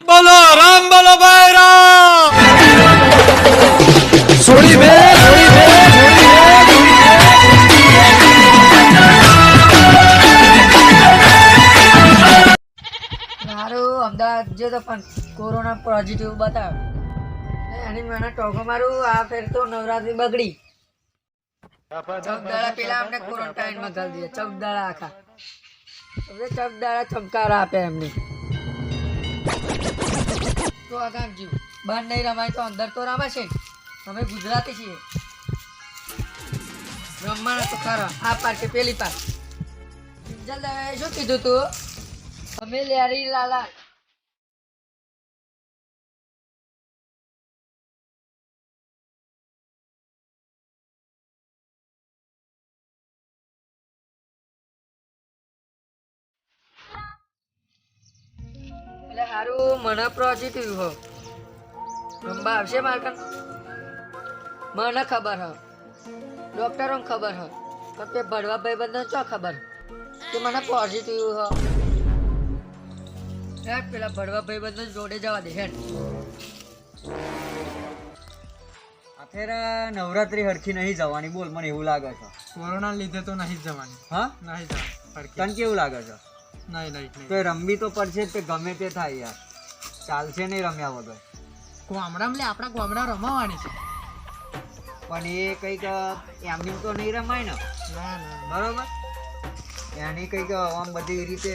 બોલો રામ બોલો ભાઈ રામ! સોડી બે સોડી બે મારું અમદાવાદ જે તો પણ કોરોના પોઝિટિવ બતાવ્યો એની મને ટોકો મારું આ ફેર તો નવરાત્રી બગડી. રમાય તો અંદર તો રમાશે અમે ગુજરાતી છીએ. રમવાના આ પાર પેલી પાર કિંજલ શું કીધું તું? અમે લેરી લાલા. હારું મને પોઝિટિવ હો. રંબા આવશે મારકન મને ખબર હ. ડોક્ટરો ખબર હ. પણ તે ભડવા ભાઈ બંધો ચો ખબર? કે મને પોઝિટિવ હ. હેડ પેલા ભડવા ભાઈ બંધો જોડે જવા દે હેડ. આ નવરાત્રી હરખી નહીં જવાની બોલ મને એવું લાગે છે. કોરોના લીધે તો નહીં જ જવાની. હા? નહીં જવાની તને કેવું લાગે છે? નહીં નહીં તો રમવી તો પડશે તે ગમે તે થાય યાર. ચાલશે નહીં રમ્યા વગર. ગામડામાં લે આપણા ગામડા રમાવાની છે. પણ એ કંઈક એમની તો નહીં રમાય ને. બરોબર? એની કંઈક આમ બધી રીતે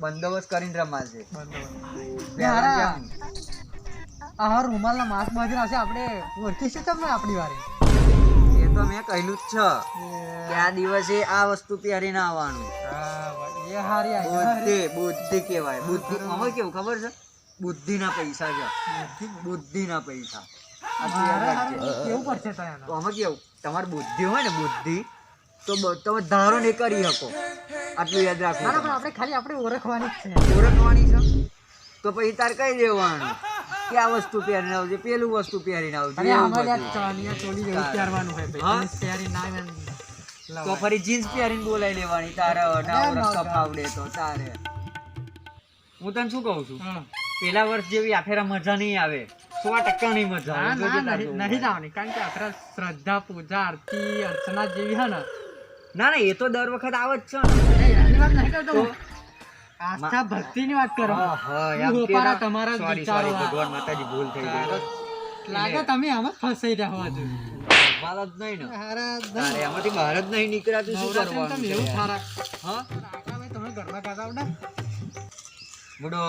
બંદોબસ્ત કરીને રમાશે. આ રૂમાલના માસ બાજુ આવશે આપણે ઓળખી છે તમને આપણી વારે. એ તો મેં કહેલું જ છે. કે આ દિવસે આ વસ્તુ પહેરીને આવવાનું. એ હારી આવી બુદ્ધિ બુદ્ધિ કહેવાય. બુદ્ધિ આમાં કેવું ખબર છે? બુદ્ધિના પૈસા છે. બુદ્ધિના પૈસા. આટલું યાદ રાખજે. કેવું પડશે તો આમાં કેવું? તમારી બુદ્ધિ હોય ને બુદ્ધિ તો તમે ધારો નહીં કરી શકો. આટલું યાદ ના ના રાખવું આપણે ખાલી આપણે ઓળખવાની છે. ઓળખવાની છે? તો પછી તાર કઈ દેવાનું? કે આ વસ્તુ પહેરીને આવજે? પેલું વસ્તુ પહેરીને આવજે? ચોલી પહેરવાનું હોય પહેરી ના તો ફરી જીન્સ પહેરીને બોલાવી લેવાની તારે ના ના, ઓળખતા તો તારે. હું તને શું કહું છું? પેલા વર્ષ જેવી આખેરા મજા નહીં આવે. સો ટકા નહીં મજા આવે ના નહીં. જવાની કારણ કે આખરા શ્રદ્ધા પૂજા આરતી અર્ચના જેવી હે ને. ના ના એ તો દર વખત આવે જ છે ને. એ એની વાત. આસ્થા કરો. ના. તમારા વિચારો. ભગવાન માતાજી ભૂલ થઈ ગઈ. લાગે તમે આમાં ફસાઈ રહ્યા હજુ બહાર જ નહીં ને. હારા એમાંથી બહાર જ નહીં નીકળાતું શું કરવાનું છે? એવું યાર? થારા. હા? તમે ઘરમાં કાકા આવડે? બડો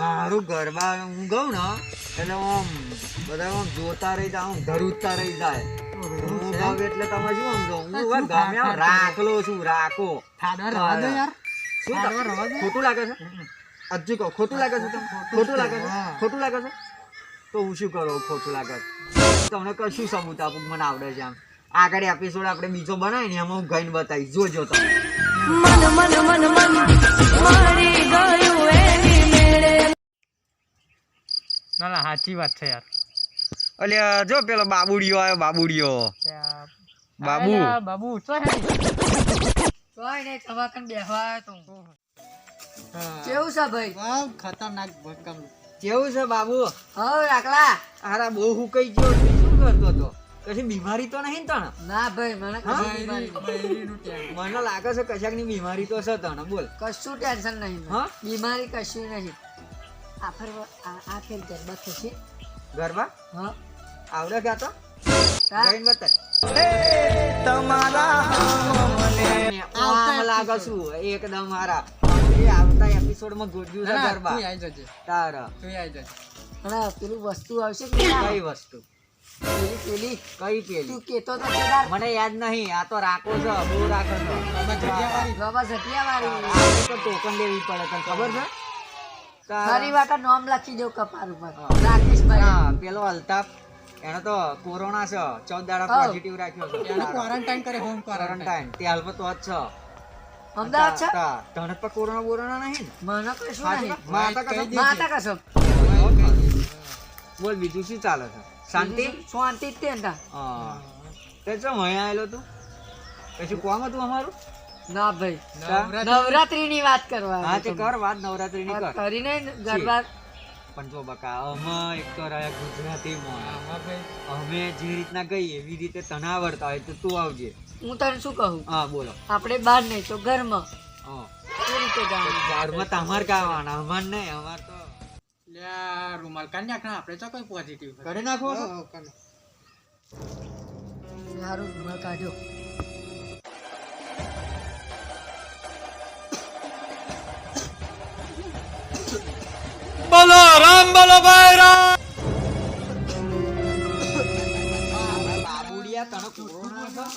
મારું ગરબા હું ગઉં ને એટલે આમ બધા આમ જોતા રહી જાય આમ ધરુજતા રહી જાય. હું ગાઉં એટલે તમે શું સમજો હું ગામે રાખલો છું રાખો. ખોટું લાગે છે? હજુ કહો ખોટું લાગે છે ખોટું લાગે છે? ખોટું લાગે છે? તો હું શું કરું? ખોટું લાગે છે? તમને કશું સબૂત આપું મને આવડે છે આમ. આગળ એપિસોડ આપણે બીજો બનાવીને એમાં હું ગઈને બતાવીશ. જોજો તમે. ના ના સાચી વાત છે યાર. અલ્યા જો પેલો બાબુડિયો આવ્યો બાબુડિયો. બાબુ. બાબુ ચો હે કોઈ નહીં તમાકન બેહવા આવ્યો તો. કેવું છે ભાઈ? ખતરનાક ભક્કમ કેવું છે બાબુ? હવ રાખલા હારા બહુ હુકાઈ ગયો તું શું કરતો હતો? કશી બીમારી તો નહીં તણ? ના ભાઈ મને. મને લાગે છે કશાકની બીમારી તો છે તણ બોલ. કશું ટેન્શન નહીં હા? બીમારી કશું નહીં. આ ફરવા આ ફેર ગરબા થશે ગરબા? હા. આવડે ગયા તો? તા- જઈને બતાય. આમ લાગે છું એકદમ મારા. એ આવતા એપિસોડમાં ગોજ્યું છે ના, ના, ગરબા. તું આઈ જજે. તારા. તું આઈ જજે. અને પેલું વસ્તુ આવશે કે કઈ વસ્તુ? પેલી પેલી. કઈ પેલી? તું કેતો તો કેદાર મને યાદ નહીં આ તો રાખો છો બહુ રાખો છો. બાબા તો ટોકન લેવી પડે તને ખબર છે? ફરી વાર નામ લખી દો કપાર ઉપર. રાકેશભાઈ. હા પેલો અલ્તાફ. એને તો કોરોના છે ચૌદ દાડા પોઝિટિવ રાખ્યો છે. ક્વોરન્ટાઇન કરે હોમ ક્વોરન્ટાઇન તે હાલમાં તો જ છે. અમદાવાદ છે? તને તો કોરોના બોરોના નહીં મને કશું નહીં. માતા કસમ. માતા કસમ બોલ બીજું શું ચાલે છે? શાંતિ? શાંતિ જ તે ને હા. તે ચમ અહીં આવેલો તું? કશું કોમ હતું અમારું? ના ભાઈ. નવરાત્રી- નવરાત્રી ની વાત કરવા હા તે કર વાત નવરાત્રી ની કર. કરીને ગરબા પણ જો બકા અમે એક તો રહ્યા ગુજરાતીમાં. અમે જે રીતના ગઈ એવી રીતે તને આવડતા હોય તો તું આવજે. હું તને શું કહું? હા બોલો. આપણે બહાર નહીં તો ઘરમાં. હા. રીતે ઘરમાં તમાર કાવાના અમાર નહીં અમાર તો રૂમાલ કાઢી નાખના આપણે તો કોઈ પોઝિટિવ કરી નાખો. સારું રૂમાલ કાઢ્યો. બોલો! બોલો ભાઈ રામ બાબુડિયા તને કોરોના